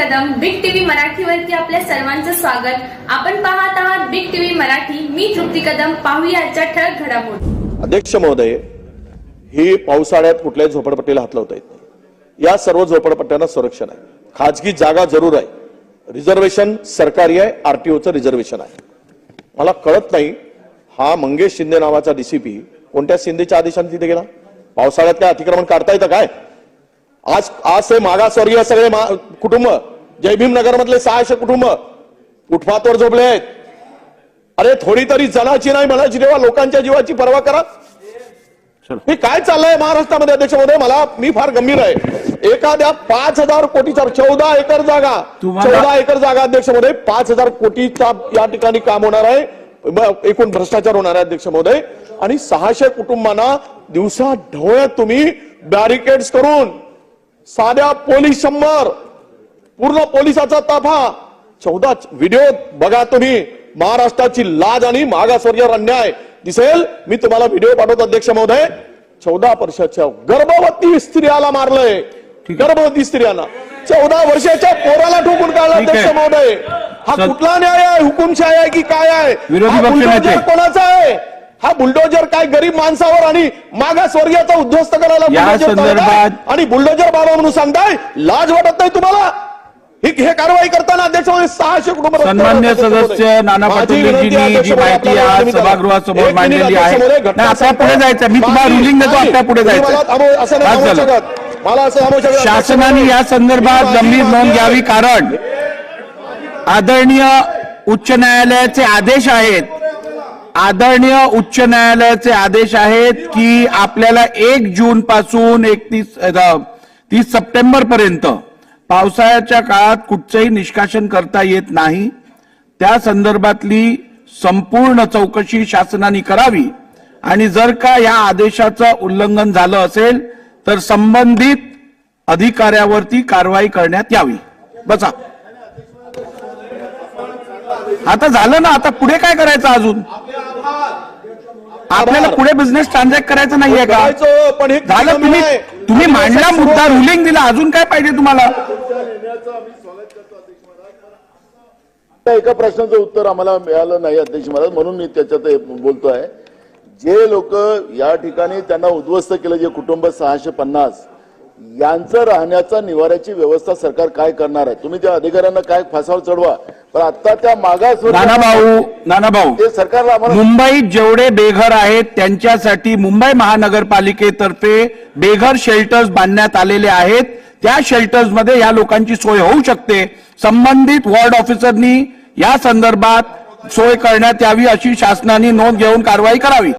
मराठीवरती आपल्या सर्वांचं स्वागत. आपण पाहत आहात बिग टीव्ही मराठी. मी तृप्ती कदम. पाहूया आजच्या ठळक घडामोडी. अध्यक्ष महोदय ही पावसाळ्यात कुठल्याही झोपडपट्टीला हात लावता येत नाही. या सर्व झोपडपट्ट्यांना संरक्षण आहे. खाजगी जागा जरूर आहे. रिझर्वेशन सरकारी आहे आरटीओचं रिझर्वेशन आहे. मला कळत नाही हा मंगेश शिंदे नावाचा डीसीपी कोणत्या शिंदेच्या आदेशाने तिथे गेला? पावसाळ्यात काय अतिक्रमण काढता येतं काय? आज आज ते मागासवर्गीय सगळे मा- कुटुंब जयभीम नगर मधले सहाशे कुटुंब फुटपाथवर झोपले आहेत. अरे थोडी तरी जनाची नाही मनाची तेव्हा लोकांच्या जीवाची पर्वा करा. हे काय चाललंय महाराष्ट्रामध्ये अध्यक्ष महोदय? मला मी फार गंभीर आहे. एखाद्या पाच हजार कोटीचा चौदा एकर जागा चौदा एकर जागा अध्यक्ष महोदय पाच हजार कोटीचा या ठिकाणी काम होणार आहे. एकूण भ्रष्टाचार होणार आहे अध्यक्ष महोदय. आणि सहाशे कुटुंबांना दिवसा ढवळ्यात तुम्ही बॅरिकेड्स करून साध्या पोलीस शंभर पूर्ण पोलिसाचा ताफा. चौदा व्हिडिओ बघा तुम्ही. महाराष्ट्राची लाज आणि मागासवर्गीय अन्याय. दिसेल? मी तुम्हाला व्हिडिओ पाठवतो अध्यक्ष महोदय. चौदा वर्षाच्या गर्भवती स्त्रियाला मारलंय. गर्भवती स्त्रियांना. चौदा वर्षाच्या पोराला ठोकून काढला. अध्यक्ष महोदय. हा कुठला न्याय आहे? हुकुमशाही आहे की काय आहे. कोणाचा हा बुलडोजर काय गरीब माणसावर आणि मागासवर्गीयाचा उद्ध्वस्त करायला आणि बुलडोजर बाबा म्हणून सांगताय लाज वाटत नाही तुम्हाला ही हे कारवाई करताना अध्यक्ष महोदय सहाशे कुटुंब सन्मान्य सदस्य. नाना पाटोलेजींनी जी माहिती आज. सभागृहासमोर मिनिट, मांडलेली आहे. आता. पुढे जायचं. मी तुम्हाला ruling देतो, आता पुढे जायचं. असं. मला असं. शासनाने या संदर्भात गंभीर नोंद. घ्यावी कारण आदरणीय उच्च न्यायालयाचे आदेश आहेत आदरणीय उच्च न्यायालयाचे आदेश आहेत की आपल्याला एक जून पासून एकतीस तीस सप्टेंबर पर्यंत पावसाळ्याच्या काळात कुठचंही निष्कासन करता येत नाही. त्या संदर्भातली संपूर्ण चौकशी शासनाने करावी आणि जर का या आदेशाचं उल्लंघन झालं असेल तर संबंधित अधिकाऱ्यावरती कारवाई करण्यात यावी. बसा. आता झालं ना? आता पुढे काय करायचं अजून? आपल्याला पुढे बिझनेस ट्रान्झॅक्ट करायचं नाहीये का? पण हे झालं तुम्ही आहे? तुम्ही मांडला मुद्दा रुलिंग दिला अजून काय पाहिजे तुम्हाला? एका प्रश्नाचं उत्तर आम्हाला मिळालं नाही अध्यक्ष महाराज म्हणून मी त्याच्यात हे बोलतोय. जे लोक या ठिकाणी त्यांना उद्ध्वस्त केलं जे कुटुंब सहाशे पन्नास यांचं राहण्याचा निवाऱ्याची व्यवस्था सरकार काय करणार आहे? तुम्ही त्या अधिकाऱ्यांना काय फासावर चढवा पण आता त्या मागास नाना भाऊ नाना भाऊ ते सरकारला आम्हाला मुंबईत जेवढे बेघर आहेत त्यांच्यासाठी मुंबई महानगरपालिकेतर्फे बेघर शेल्टर्स बांधण्यात आलेले आहेत. त्या शेल्टर्समध्ये या लोकांची सोय होऊ शकते. संबंधित वॉर्ड ऑफिसरनी या संदर्भात सोय करण्यात यावी अशी शासनाने नोंद घेऊन कारवाई करावी.